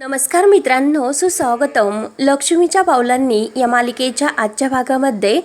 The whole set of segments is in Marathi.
नमस्कार मित्रांनो सुस्वागतम. लक्ष्मीच्या पावलांनी या मालिकेच्या आजच्या भागामध्ये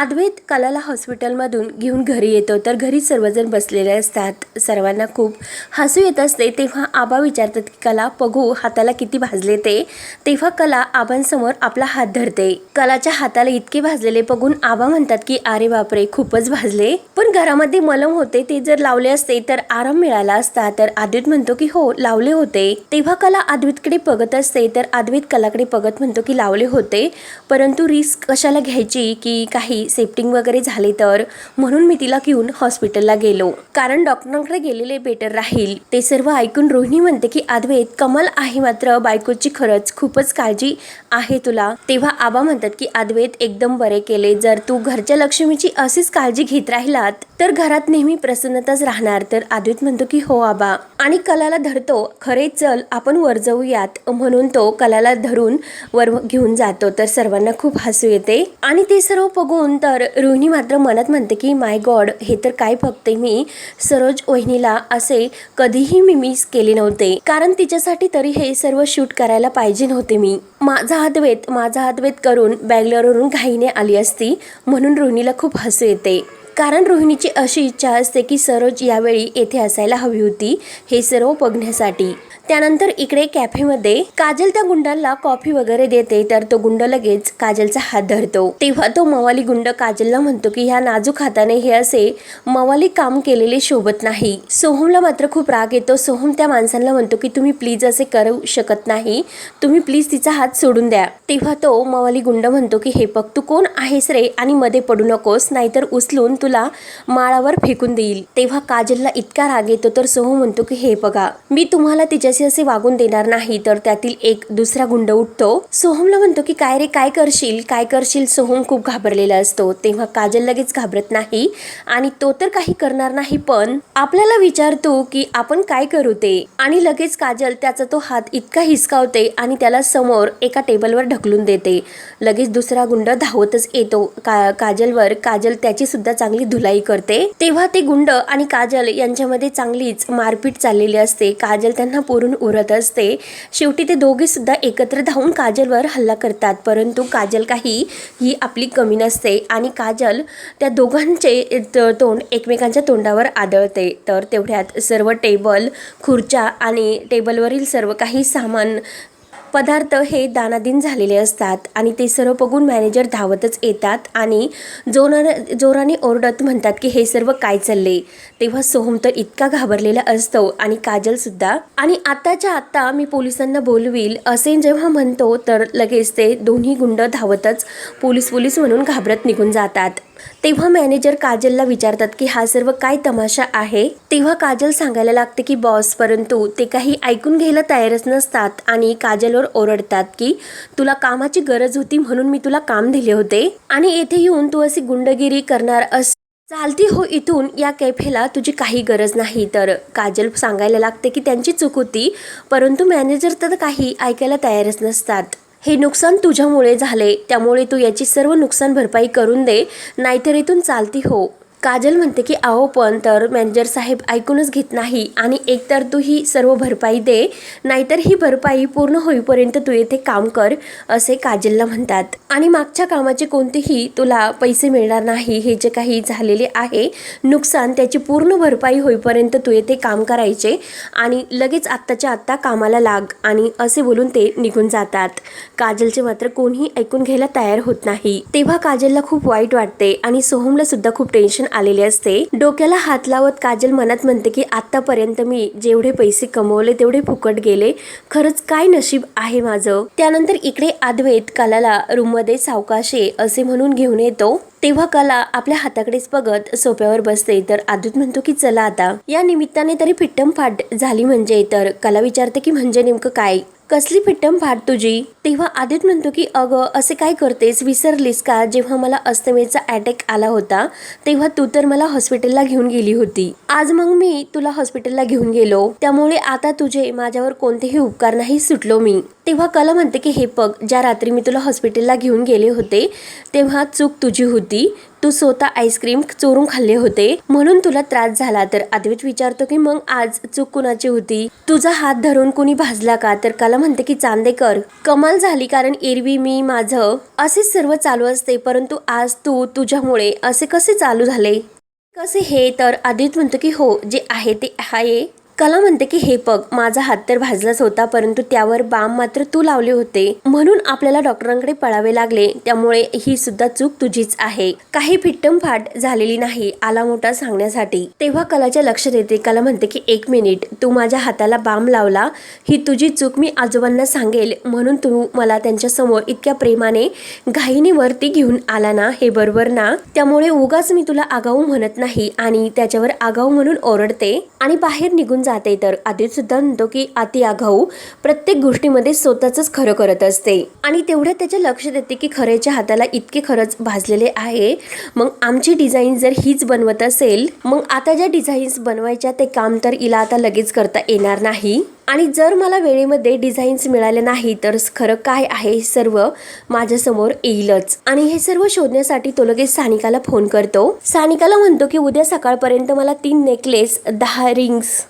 अद्वैत कलाला हॉस्पिटलमधून घेऊन घरी येतो. तर घरी सर्वजण बसलेले असतात. सर्वांना खूप हसू येत असते. तेव्हा आबा विचारतात की कला बघू हाताला किती भाजले ते? तेव्हा कला आबांसमोर आपला हात धरते. कलाच्या हाताला इतके भाजलेले बघून आबा म्हणतात की अरे बापरे खूपच भाजले. पण घरामध्ये मलम होते ते जर लावले असते तर आराम मिळाला असता. तर अद्वैत म्हणतो की हो लावले होते. तेव्हा कला अद्वैतकडे बघत असते तर अद्वैत कलाकडे बघत म्हणतो की लावले होते. परंतु रिस्क कशाला घ्यायची? की काही सेफ्टिंग वगैरे झाले तर? म्हणून मी तिला घेऊन हॉस्पिटलला गेलो. कारण डॉक्टरांकडे गेलेले बेटर राहील. ते सर्व ऐकून रोहिणी म्हणते की अद्वैत कमल आहे मात्र बायकोची खरंच खूपच काळजी आहे तुला. तेव्हा आबा म्हणतात की अद्वैत एकदम बरे केले. जर तू घरच्या लक्ष्मीची अशीच काळजी घेत राहिलात तर घरात नेहमी प्रसन्नताच राहणार. तर अद्वैत म्हणतो की हो आबा. आणि कलाला धरतो खरे चल आपण वर जाऊया. यात म्हणून तो कलाला धरून वर घेऊन जातो. तर सर्वांना खूप हसू येते. आणि ते सर्व बघून तर रोहिणी मात्र मनात म्हणते की माय गॉड हे तर काय बघते मी? सरोज वहिनीला असे कधीही मी मिस केले नव्हते. कारण तिच्यासाठी तरी हे सर्व शूट करायला पाहिजे नव्हते मी. माझा हातवेत माझा हातवेत करून बँगलोरवरून घाईने आली असती. म्हणून रोहिणीला खूप हसू येते. कारण रोहिणीची अशी इच्छा असते की सरोज यावेळी येथे असायला हवी होती हे सर्व बघण्यासाठी. त्यानंतर इकडे कॅफेमध्ये काजल त्या गुंडाला कॉफी वगैरे देते तर तो गुंड लगेच काजलचा हात धरतो. तेव्हा तो मवाली गुंड काजलला म्हणतो की ह्या नाजूक हाताने हे असे मवाली काम केलेले शोभत नाही. सोहमला मात्र खूप राग येतो. सोहम त्या माणसांना म्हणतो की तुम्ही प्लीज असे करू शकत नाही. तुम्ही प्लीज तिचा हात सोडून द्या. तेव्हा तो मवाली गुंड म्हणतो की हे बघ तू कोण आहेस रे? आणि मध्ये पडू नकोस नाहीतर उचलून तू तुला माळावर फेकून देईल. तेव्हा काजलला इतका राग येतो तर सोहम म्हणतो की हे बघा मी तुम्हाला तिच्याशी असे वागून देणार नाही तर त्यातील एक दुसरा गुंड उठतो. सोहमला म्हणतो की काय रे काय करशील? काय करशील? सोहम खूप घाबरलेला असतो. तेव्हा काजल लगेच घाबरत नाही आणि तो तर काही करणार नाही पण आपल्याला विचारतो की आपण काय करू ते? आणि लगेच काजल त्याचा तो हात इतका हिसकावते आणि त्याला समोर एका टेबलवर ढकलून देते. लगेच दुसरा गुंड धावतच येतो. का काजलवर काजल त्याची सुद्धा चांगली धुलाई करते. तेव्हा ते गुंड आणि काजल यांच्यामध्ये चांगलीच मारपीट चाललेली असते. काजल त्यांना पुरून उरत असते. शेवटी ते दोघे सुद्धा एकत्र धावून काजलवर हल्ला करतात. परंतु काजल काही ही आपली कमी नसते आणि काजल त्या दोघांचे तोंड एकमेकांच्या तोंडावर आदळते. तर तेवढ्यात सर्व टेबल खुर्च्या आणि टेबलवरील सर्व काही सामान पदार्थ हे दानादिन झालेले असतात आणि ते सर्व बघून मॅनेजर धावतच येतात आणि जोराने जोराने ओरडत म्हणतात की हे सर्व काय चालले? तेव्हा सोहम तर इतका घाबरलेला असतो आणि काजल सुद्धा. आणि आताच्या आत्ता मी पोलिसांना बोलवील असे जेव्हा म्हणतो तर लगेच ते दोन्ही गुंड धावतच पोलीस पोलीस म्हणून घाबरत निघून जातात. तेव्हा मॅनेजर काजलला विचारतात की हा सर्व काय तमाशा आहे? तेव्हा काजल सांगायला लागते की बॉस परंतु ते काही ऐकून घ्यायला तयारच नसतात आणि काजलवर ओरडतात की तुला कामाची गरज होती म्हणून मी तुला काम दिले होते आणि येथे येऊन तू अशी गुंडगिरी करणार अस चालती हो इथून या कॅफेला तुझी काही गरज नाही तर काजल सांगायला लागते की त्यांची चूक होती परंतु मॅनेजर तर काही ऐकायला तयारच नसतात. हे नुकसान तुझ्यामुळे झाले त्यामुळे तू याची सर्व नुकसान भरपाई करून दे नाहीतर इथून चालती हो. काजल म्हणते की आहो पण तर मॅनेजर साहेब ऐकूनच घेत नाही आणि एकतर तू ही सर्व भरपाई दे नाहीतर ही भरपाई पूर्ण होईपर्यंत तू येथे काम कर असे काजलला म्हणतात. आणि मागच्या कामाचे कोणतेही तुला पैसे मिळणार नाही हे जे काही झालेले आहे नुकसान त्याची पूर्ण भरपाई होईपर्यंत तू येथे काम करायचे आणि लगेच आत्ताच्या आत्ता कामाला लाग आणि असे बोलून ते निघून जातात. काजलचे मात्र कोणीही ऐकून घ्यायला तयार होत नाही. तेव्हा काजलला खूप वाईट वाटते आणि सोहमला सुद्धा खूप टेन्शन आलेले असते. डोक्याला हात लावत काजल मनात म्हणते की आतापर्यंत मी जेवढे पैसे कमवले तेवढे फुकट गेले. खरंच काय नशीब आहे माझं? त्यानंतर इकडे आदवेत कलाला रूममध्ये सावकाशे असे म्हणून घेऊन येतो. तेव्हा कला आपल्या हाताकडेच बघत सोप्यावर बसते. तर आदूत म्हणतो की चला आता. या निमित्ताने तरी फिट्टम फाट झाली म्हणजे. तर कला विचारते की म्हणजे नेमकं काय? कसली फिट्टम फाट तुझी? तेव्हा आदित म्हणतो की अगं असे काय करतेस? विसरलीस का? जेव्हा मला अस्थमेचा अटॅक आला होता तेव्हा तू तर मला हॉस्पिटलला घेऊन गेली होती. आज मग मी तुला हॉस्पिटलला घेऊन गेलो. त्यामुळे आता तुझे माझ्यावर कोणतेही उपकार नाही सुटलो मी. तेव्हा कला म्हणते की हे पग ज्या रात्री मी तुला हॉस्पिटलला घेऊन गेले होते तेव्हा चूक तुझी होती. तू स्वतः आईस्क्रीम चोरून खाल्ले होते? म्हणून तुला त्रास झाला. तर अद्वैत विचारतो की मग आज चूक कुणाची होती? तुझा हात धरून कुणी भाजला का? तर काला म्हणते की चांदेकर कमाल झाली कारण एरवी मी माझं असेच सर्व चालू असते. परंतु आज तू तुझ्यामुळे असे कसे चालू झाले? कसे हे? तर आदित म्हणतो की हो जे आहे ते आहे. कला म्हणते की हे बघ माझा हात तर भाजलाच होता परंतु त्यावर बाम मात्र तू लावले होते म्हणून आपल्याला डॉक्टरांकडे पळावे लागले. त्यामुळे ही सुद्धा चूक तुझीच आहे. काही फिट्टमफाट झालेली नाही आला मोठा सांगण्यासाठी. तेव्हा कलाच्या लक्षात येते कला म्हणते की एक मिनिट तू माझ्या हाताला बाम लावला. ही तुझी चूक मी आजोबांना सांगेल. म्हणून तू मला त्यांच्यासमोर इतक्या प्रेमाने घाईने वरती घेऊन आला ना हे बरोबर ना? त्यामुळे उगाच मी तुला आगाऊ म्हणत नाही आणि त्याच्यावर आगाऊ म्हणून ओरडते आणि बाहेर निघून जाते तर आधी सुद्धा म्हणतो की अति आघाऊ प्रत्येक गोष्टीमध्ये स्वतःच खरं करत असते. आणि तेवढं त्याच्या लक्षात येते की खऱ्याच्या हाताला इतके खरंच भाजलेले आहे. मग आमची डिझाईन जर हीच बनवत असेल मग आता ज्या डिझाईन्स बनवायच्या ते काम तर हिला आता लगेच करता येणार नाही. आणि जर मला वेळेमध्ये डिझाईन्स मिळाले नाही तर खरं काय आहे हे सर्व माझ्यासमोर येईलच. आणि हे सर्व शोधण्यासाठी तो लगेच सानिकाला फोन करतो. सानिकाला म्हणतो की उद्या सकाळपर्यंत मला तीन नेकलेस दहा रिंग्स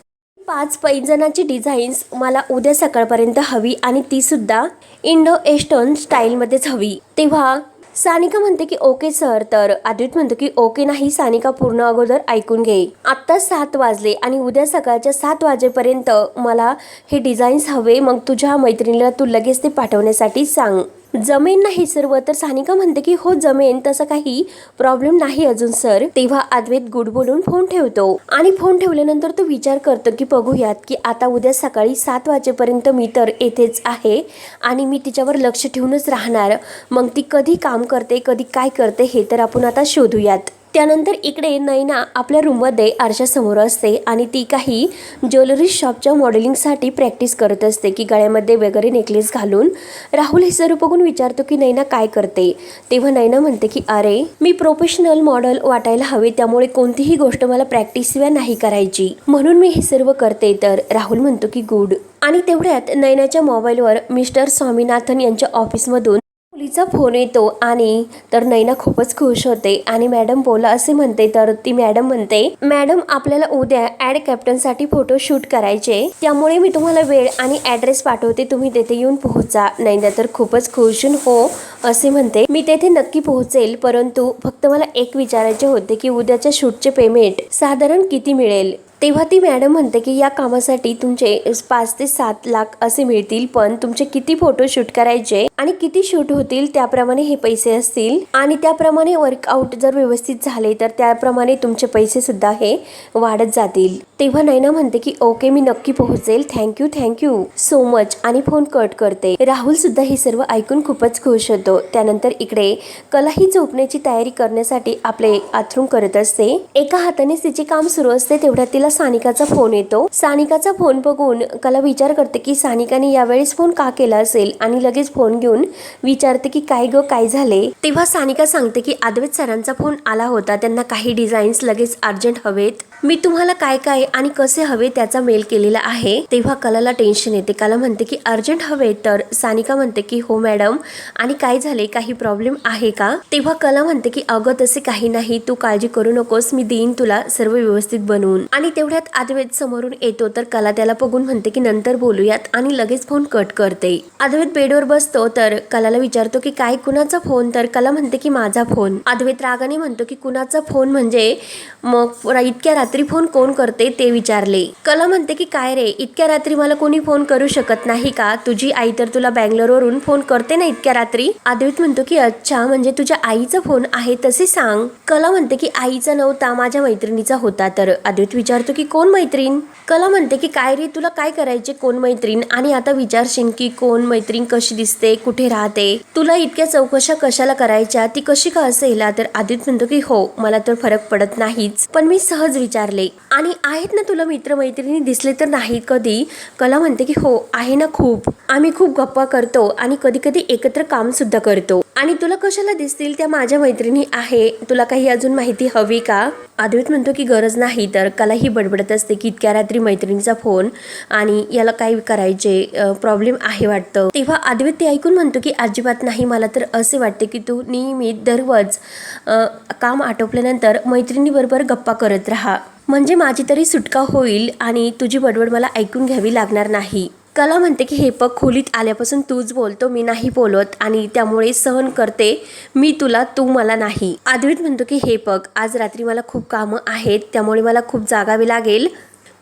पाच पैंजणाची डिझाईन्स मला उद्या सकाळपर्यंत हवी आणि ती सुद्धा इंडो एस्टर्न स्टाईलमध्येच हवी. तेव्हा सानिका म्हणते की ओके सर. तर आदित म्हणतो की ओके नाही सानिका पूर्ण अगोदर ऐकून घे. आत्ता सात वाजले आणि उद्या सकाळच्या सात वाजेपर्यंत मला हे डिझाईन्स हवे. मग तुझ्या मैत्रिणीला तू लगेच ते पाठवण्यासाठी सांग. जमेन नाही सर्व तर सानिका म्हणते की हो जमेन तसं काही प्रॉब्लेम नाही अजून सर. तेव्हा अद्वैत गुड बोलून फोन ठेवतो. आणि फोन ठेवल्यानंतर तो विचार करतो की बघूयात की आता उद्या सकाळी सात वाजेपर्यंत मी तर येथेच आहे आणि मी तिच्यावर लक्ष ठेवूनच राहणार. मग ती कधी काम करते कधी काय करते हे तर आपण आता शोधूयात. त्यानंतर इकडे नैना आपल्या रूममध्ये आरशासमोर असते आणि ती काही ज्वेलरी शॉपच्या मॉडेलिंगसाठी प्रॅक्टिस करत असते की गळ्यामध्ये वगैरे नेकलेस घालून. राहुल हे सर्व बघून विचारतो की नैना काय करते? तेव्हा नैना म्हणते की अरे मी प्रोफेशनल मॉडेल वाटायला हवे त्यामुळे कोणतीही गोष्ट मला प्रॅक्टिसशिवाय नाही करायची. म्हणून मी हे सर्व करते. तर राहुल म्हणतो की गुड. आणि तेवढ्यात नैनाच्या मोबाईलवर मिस्टर स्वामीनाथन यांच्या ऑफिसमधून मुलीचा फोन येतो आणि तर नैना खूपच खुश होते आणि मॅडम बोला असे म्हणते तर ती मॅडम म्हणते मॅडम आपल्याला उद्या ऍड कॅप्टनसाठी फोटो शूट करायचे त्यामुळे मी तुम्हाला वेळ आणि ऍड्रेस पाठवते. तुम्ही तेथे येऊन पोहोचा. नैना तर खूपच खुश होऊन हो असे म्हणते. मी तेथे नक्की पोहोचेल परंतु फक्त मला एक विचारायचे होते की उद्याच्या शूटचे पेमेंट साधारण किती मिळेल? तेव्हा ती मॅडम म्हणते की या कामासाठी तुमचे पाच ते सात लाख असे मिळतील पण तुमचे किती फोटो शूट करायचे आणि किती शूट होतील त्याप्रमाणे हे पैसे असतील. आणि त्याप्रमाणे वर्कआउट जर व्यवस्थित झाले तर त्याप्रमाणे तुमचे पैसे सुद्धा हे वाढत जातील. तेव्हा नैना म्हणते की ओके मी नक्की पोहोचेल. Thank you thank you so much आणि फोन कट करते. राहुल सुद्धा हे सर्व ऐकून खूपच खुश होतो. त्यानंतर इकडे कलाही झोपण्याची तयारी करण्यासाठी आपले आथरूम करत असते. एका हाताने तिचे काम सुरू असते तेवढ्यात तिला सानिकाचा फोन येतो. सानिकाचा फोन बघून कला विचार करते की सानिकाने यावेळेस फोन का केला असेल? आणि लगेच फोन घेऊन विचारते की काय ग काय झाले? तेव्हा सानिका सांगते की आदवेत सरांचा फोन आला होता. त्यांना काही डिझाईन्स लगेच अर्जंट हवेत. मी तुम्हाला काय काय आणि कसे हवे त्याचा मेल केलेला आहे तेव्हा कलाला टेन्शन येते. कला म्हणते की अर्जंट हवे तर सानिका म्हणते की हो मॅडम आणि काय झाले? काही प्रॉब्लेम आहे का? तेव्हा कला म्हणते की अगं तसे काही नाही. तू काळजी करू नकोस. मी देईन तुला सर्व व्यवस्थित बनवून. आणि तेवढ्यात अद्वैत समोरून येतो. तर कला त्याला बघून म्हणते की नंतर बोलूयात. आणि लगेच फोन कट करते. अद्वैत बेडवर बसतो. तर कलाला विचारतो की काय? कुणाचा फोन तर कला म्हणते की माझा फोन अद्वैत रागाने म्हणतो की कुणाचा फोन म्हणजे मग इतक्या रात्री फोन कोण करते? ते विचारले. कला म्हणते की काय रे इतक्या रात्री मला कोणी फोन करू शकत नाही का? तुझी आई तर तुला बँगलोरवरून फोन करते ना इतक्या रात्री? अद्वैत म्हणतो की अच्छा म्हणजे तुझ्या आईचा फोन आहे तसे सांग. कला म्हणते की आईचा नव्हता माझ्या मैत्रिणीचा होता तर. अद्वैत विचारतो की कोण मैत्रीण? कला म्हणते की काय रे तुला काय करायचे कोण मैत्रीण? आणि आता विचारशील की कोण मैत्रीण कशी दिसते कुठे राहते? तुला इतक्या चौकशा कशाला करायच्या? ती कशी का असेल? तर आदित म्हणतो की हो मला तर फरक पडत नाहीच. पण मी सहज विचारले आणि आहेत ना तुला मित्र मैत्रिणी दिसले तर नाही कधी? कला म्हणते की हो आहे ना खूप. आम्ही खूप गप्पा करतो आणि कधी कधी एकत्र काम सुद्धा करतो. आणि तुला कशाला दिसतील त्या माझ्या मैत्रिणी आहे? तुला काही अजून माहिती हवी का? अद्वैत म्हणतो की गरज नाही. तर कला ही बडबडत असते की इतक्या रात्री मैत्रिणीचा फोन आणि याला काय करायचे प्रॉब्लेम आहे वाटतं. तेव्हा अद्वैत ते ऐकून म्हणतो की अजिबात नाही मला तर असे वाटते की तू नियमित दररोज काम आटोपल्यानंतर मैत्रिणीबरोबर गप्पा करत राहा. म्हणजे माझी तरी सुटका होईल आणि तुझी बडबड मला ऐकून घ्यावी लागणार नाही. कला म्हणते की हे पग खोलीत आल्यापासून तूच बोलतो मी नाही बोलत आणि त्यामुळे सहन करते मी तुला तू मला नाही. अद्वैत म्हणतो की हे पग आज रात्री मला खूप कामं आहेत त्यामुळे मला खूप जागावे लागेल.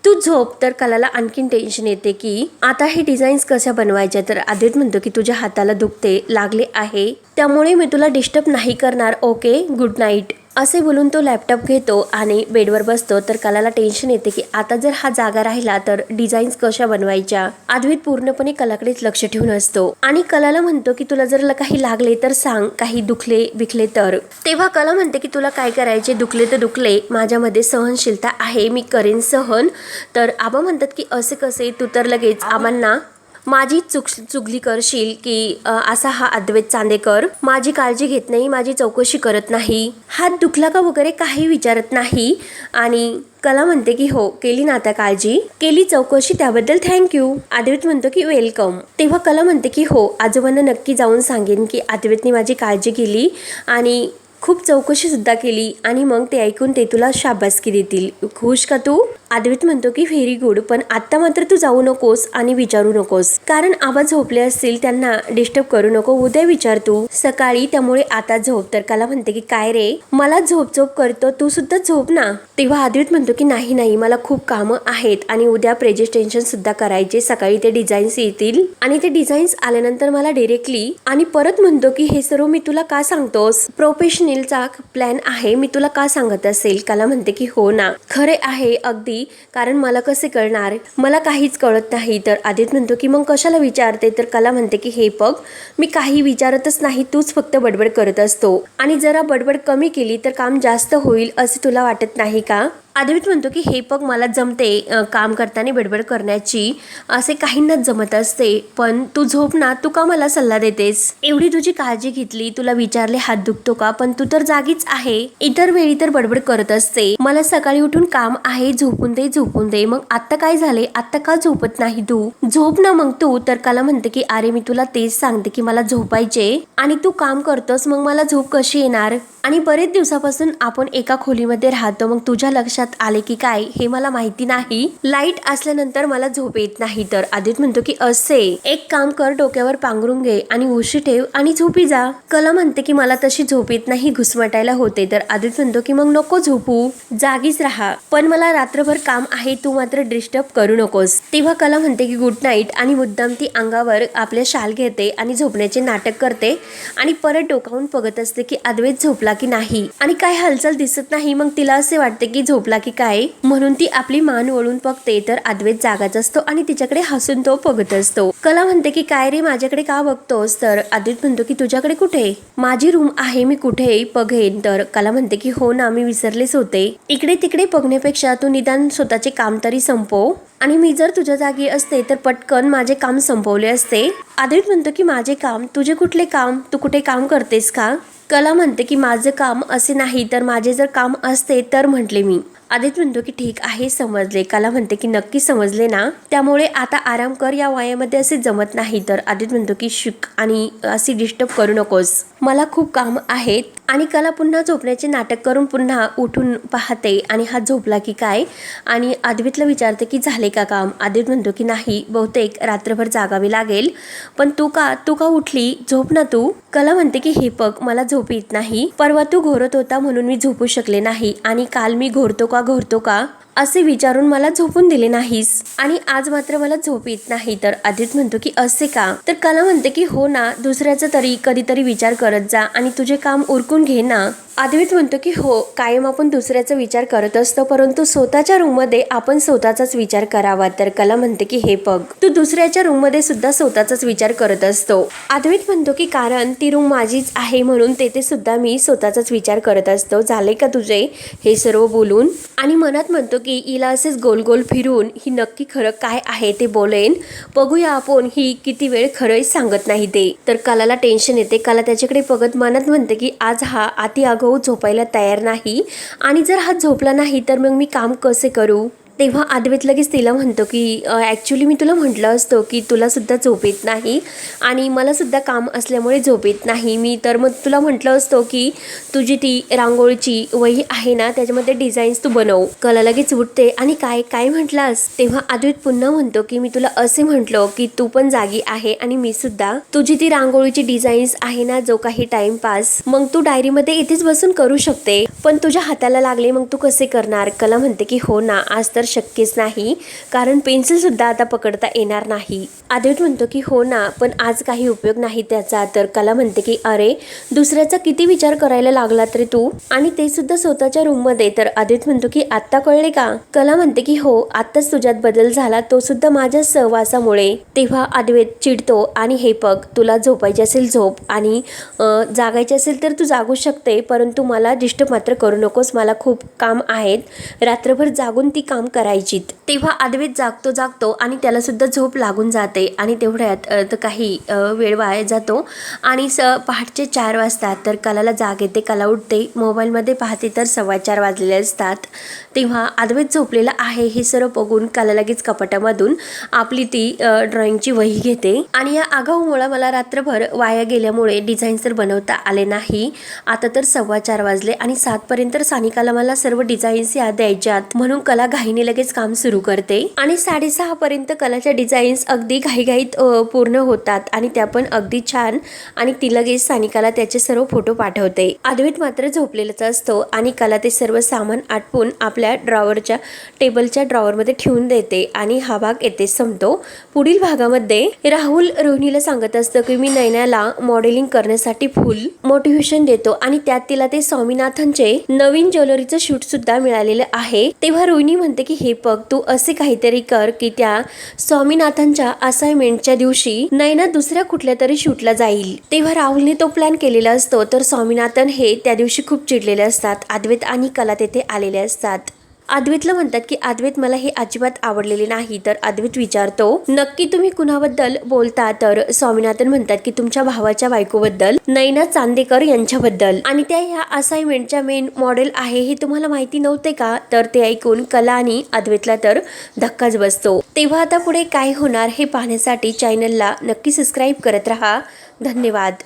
तू झोप तर कलाला आणखीन टेन्शन येते की आता हे डिझाईन्स कशा बनवायच्या? तर आदित म्हणतो की तुझ्या हाताला दुखते लागले आहे. त्यामुळे मी तुला डिस्टर्ब नाही करणार ओके गुड नाईट असे बोलून तो लॅपटॉप घेतो आणि बेडवर बसतो. तर कलाला टेन्शन येते की आता जर हा जागा राहिला तर डिझाईन्स कशा बनवायच्या? अद्वैत पूर्णपणे कलाकडेच लक्ष ठेवून असतो. आणि कलाला म्हणतो की तुला जर काही लागले तर सांग काही दुखले बिखले तर. तेव्हा कला म्हणते की तुला काय करायचे? दुखले तर दुखले. माझ्यामध्ये सहनशीलता आहे मी करेन सहन. तर आबा म्हणतात की असे कसे? तू तर लगेच आबांना माझी चुक चुगली करशील की असा हा अद्वैत चांदेकर माझी काळजी घेत नाही माझी चौकशी करत नाही हात दुखला का वगैरे काही विचारत नाही आणि कला म्हणते की हो केली ना आता काळजी. केली चौकशी त्याबद्दल थँक्यू अद्वैत म्हणतो की वेलकम तेव्हा कला म्हणते की हो आजोबांना नक्की जाऊन सांगेन की अद्वैतने माझी काळजी केली आणि खूप चौकशी सुद्धा केली आणि मग ते ऐकून ते तुला शाबासकी देतील. खुश का तू? आदवित म्हणतो की व्हेरी गुड पण आत्ता मात्र तू जाऊ नकोस आणि विचारू नकोस. कारण आबा झोपले असतील त्यांना डिस्टर्ब करू नको. उद्या विचार तू. सकाळी त्यामुळे आता झोप. तर काला म्हणते की काय रे? मला झोप झोप करतो. तू सुद्धा झोप ना. तेव्हा आदवित म्हणतो की नाही नाही. मला खूप कामं आहेत आणि उद्या प्रेझेंटेशन सुद्धा करायचे. सकाळी ते डिझाईन्स येतील. आणि ते डिझाईन्स आल्यानंतर मला डिरेक्टली आणि परत म्हणतो की हे सर्व मी तुला का सांगतोस? प्रोफेशनलचा प्लॅन आहे. मी तुला का सांगत असेल? कला म्हणते की हो ना. खरे आहे अगदी कारण मला कसे कळणार? मला काहीच कळत नाही. तर आदित म्हणतो की मग कशाला विचारते? तर कला म्हणते की हे बघ मी काही विचारतच नाही. तूच फक्त बडबड करत असतो. आणि जरा बडबड कमी केली तर काम जास्त होईल असे तुला वाटत नाही का? अद्वैत म्हणतो की हे पग मला जमते काम करताना बडबड करण्याची असे काहींनाच जमत असते. पण तू झोप ना तू का मला सल्ला देतेस? एवढी तुझी काळजी घेतली तुला विचारले हात दुखतो का? पण तू तर जागीच आहे. इतर वेळी तर बडबड करत असते. मला सकाळी उठून काम आहे झोपून दे झोपून दे. मग आता काय झाले? आता का झोपत नाही तू? झोप ना मग तू. तर काला म्हणते की अरे मी तुला तेच सांगते की मला झोपायचे आणि तू काम करतोस मग मला झोप कशी येणार? आणि बरेच दिवसापासून आपण एका खोलीमध्ये राहतो. मग तुझ्या लक्षात आले की काय? हे मला माहिती नाही. लाइट असल्यानंतर मला झोप येत नाही. तर आदित म्हणतो की असे. एक काम कर डोक्यावर पांघरून घे आणि उशी ठेव आणि झोपी जा. कला म्हणते की मला तशी झोप येत नाही घुसमटायला होते. तर आदित म्हणतो की मग नको झोपू. जागीच राहा. पण मला रात्रभर काम आहे तू मात्र डिस्टर्ब करू नकोस. तेव्हा कला म्हणते की गुड नाईट आणि मुद्दाम ती अंगावर आपल्या शाल घेते आणि झोपण्याचे नाटक करते आणि परत डोकावून बघत असते की अद्वैत झोपला की नाही. आणि काय हालचाल दिसत नाही मग तिला असे वाटते की झोपला की काय? म्हणून ती आपली मान वळून बघते तर अद्वैत जागाच असतो आणि तिच्याकडे हसून तो बघत असतो. कला म्हणते की काय रे माझ्याकडे का बघतोस? तर अद्वैत म्हणतो की तुझ्याकडे कुठे? माझी रूम आहे मी कुठे बघेन. तर कला म्हणते की हो ना मी विसरलेच होते. इकडे तिकडे बघण्यापेक्षा तू निदान स्वतःचे काम तरी संपव. आणि मी जर तुझ्या जागी असते तर पटकन माझे काम संपवले असते. आदित म्हणतो की माझे काम? तुझे कुठले काम? तू कुठे काम करतेस का? कला म्हणते की माझं काम असे नाही तर माझे जर काम असते तर म्हटले मी. आदित म्हणतो की ठीक आहे समजले. कला म्हणते की नक्की समजले ना. त्यामुळे आता आराम कर या वयामध्ये असे जमत नाही. तर आदित म्हणतो की शिक आणि असे डिस्टर्ब करू नकोस. मला खूप काम आहेत. आणि कला पुन्हा झोपण्याचे नाटक करून पुन्हा उठून पाहते आणि हा झोपला की काय? आणि आदितला विचारते की झाले का काम? आदित म्हणतो की नाही बहुतेक रात्रभर जागावे लागेल. पण तू का तू का उठली? झोप ना तू. कला म्हणते की हे पग मला झोप येत नाही. परवा तू घोरत होता म्हणून मी झोपू शकले नाही. आणि काल मी घोरतो का घोरतो का? असे विचारून मला झोपून दिले नाहीस. आणि आज मात्र मला झोप येत नाही. तर आदित म्हणतो की असे का? तर कला म्हणते की हो ना दुसऱ्याचा तरी कधीतरी विचार करत जा आणि तुझे काम उरकून घे ना. आदवीत म्हणतो की हो कायम आपण दुसऱ्याचा विचार करत असतो परंतु स्वतःच्या रूममध्ये आपण स्वतःचाच विचार करावा. तर कला म्हणते की हे बघ तू दुसऱ्याच्या रूममध्ये सुद्धा स्वतःचाच विचार करत असतो. आदवीत म्हणतो की कारण ती रूम माझीच आहे म्हणून तेथे सुद्धा मी स्वतःचाच विचार करत असतो. झाले का तुझे हे सर्व बोलून? आणि मनात म्हणतो की हिला असेच गोल गोल फिरून ही नक्की खरं काय आहे ते बोलेन. बघूया आपण ही किती वेळ खरंच सांगत नाही ते. तर कलाला टेन्शन येते. कला त्याच्याकडे बघत मनात म्हणते की आज हा अति गहू झोपायला तयार नाही आणि जर हा झोपला नाही तर मग मी काम कसे करू? तेव्हा अद्वैत लगेच तिला म्हणतो की ॲक्च्युली मी तुला म्हटलं असतो की तुलासुद्धा झोप येत नाही आणि मला सुद्धा काम असल्यामुळे झोप येत नाही. मी तर मग तुला म्हटलं असतो की तुझी ती रांगोळीची वही आहे ना त्याच्यामध्ये डिझाईन्स तू बनव. कला लगेच उठते आणि काय काय म्हटलास? तेव्हा अद्वैत पुन्हा म्हणतो की मी तुला असे म्हटलो की तू पण जागी आहे आणि मी सुद्धा. तुझी ती रांगोळीची डिझाईन्स आहे ना जो काही टाइमपास मग तू डायरीमध्ये इथेच बसून करू शकते. पण तुझ्या हाताला लागले मग तू कसे करणार? कला म्हणते की हो ना आज तर शक्यच नाही. कारण पेन्सिलसुद्धा आता पकडता येणार नाही. आदित म्हणतो की हो ना पण आज काही उपयोग नाही त्याचा. तर कला म्हणते की अरे दुसऱ्याचा किती विचार करायला लागला तरी तू? आणि ते सुद्धा स्वतःच्या रूममध्ये तर आदित म्हणतो की आत्ता कळले का? कला म्हणते की हो आत्ताच तुझ्यात बदल झाला. तो सुद्धा माझ्या सहवासामुळे. तेव्हा अद्वैत चिडतो आणि हे पग तुला झोपायची असेल झोप आणि जागायचे असेल तर तू जागू शकते परंतु मला डिस्टर्ब मात्र करू नकोस. मला खूप काम आहेत. रात्रभर जागून ती काम करायचीत. तेव्हा अद्वैत जागतो जागतो आणि त्यालासुद्धा झोप लागून जाते आणि तेवढ्यात तर काही वेळ वाया जातो. आणि स पहाटचे चार वाजतात तर कलाला जाग येते कला उठते. मोबाईलमध्ये पाहते तर सव्वा चार वाजलेले असतात. तेव्हा अद्वैत झोपलेला आहे हे सर्व बघून कला लगेच कपाटामधून आपली ती ड्रॉइंगची वही घेते. आणि या आगाऊमुळं मला रात्रभर वाया गेल्यामुळे डिझाईन्स तर बनवता आले नाही. आता तर सव्वा चार वाजले आणि सातपर्यंत तर सानिकाला मला सर्व डिझाईन्स या द्यायच्यात. म्हणून कला घाईने लगेच काम सुरू करते. आणि साडेसहा पर्यंत कलाच्या डिझाईन्स अगदी घाईघाईत पूर्ण होतात आणि त्या पण अगदी छान. आणि ती लगेच सानिकाला त्याचे सर्व फोटो पाठवते. अद्वैत मात्र झोपलेलाच असतो आणि कला ते सर्व सामान आटपून आपल्या ड्रॉवरच्या टेबलच्या ड्रॉवरमध्ये ठेवून देते आणि हा भाग येथे संपतो. पुढील भागामध्ये राहुल रोहिणीला सांगत असतं की मी नैनाला मॉडेलिंग करण्यासाठी फुल मोटिवेशन देतो आणि त्यात तिला ते स्वामीनाथनचे नवीन ज्वेलरीचं शूट सुद्धा मिळालेलं आहे. तेव्हा रोहिणी म्हणते की हे बघ तू असे काहीतरी कर की त्या स्वामीनाथनच्या असाइनमेंटच्या दिवशी नयना दुसऱ्या कुठल्या तरी शूटला जाईल. तेव्हा राहुलने तो प्लॅन केलेला असतो तर स्वामीनाथन हे त्या दिवशी खूप चिडलेले असतात. अद्वैत आणि कला तेथे आलेले असतात. अद्वैतला म्हणतात की अद्वैत मला हे अजिबात आवडलेले नाही तर अद्वैत विचारतो नक्की तुम्ही कुणाबद्दल बोलता? तर स्वामीनाथन म्हणतात की तुमच्या भावाच्या बायकोबद्दल नैना चांदेकर यांच्याबद्दल. आणि त्या ह्या असाइनमेंटच्या मेन मॉडेल आहे हे तुम्हाला माहिती नव्हते का? तर ते ऐकून कला आणि अद्वैतला तर धक्काच बसतो. तेव्हा आता पुढे काय होणार हे पाहण्यासाठी चॅनलला नक्की सबस्क्राईब करत राहा. धन्यवाद.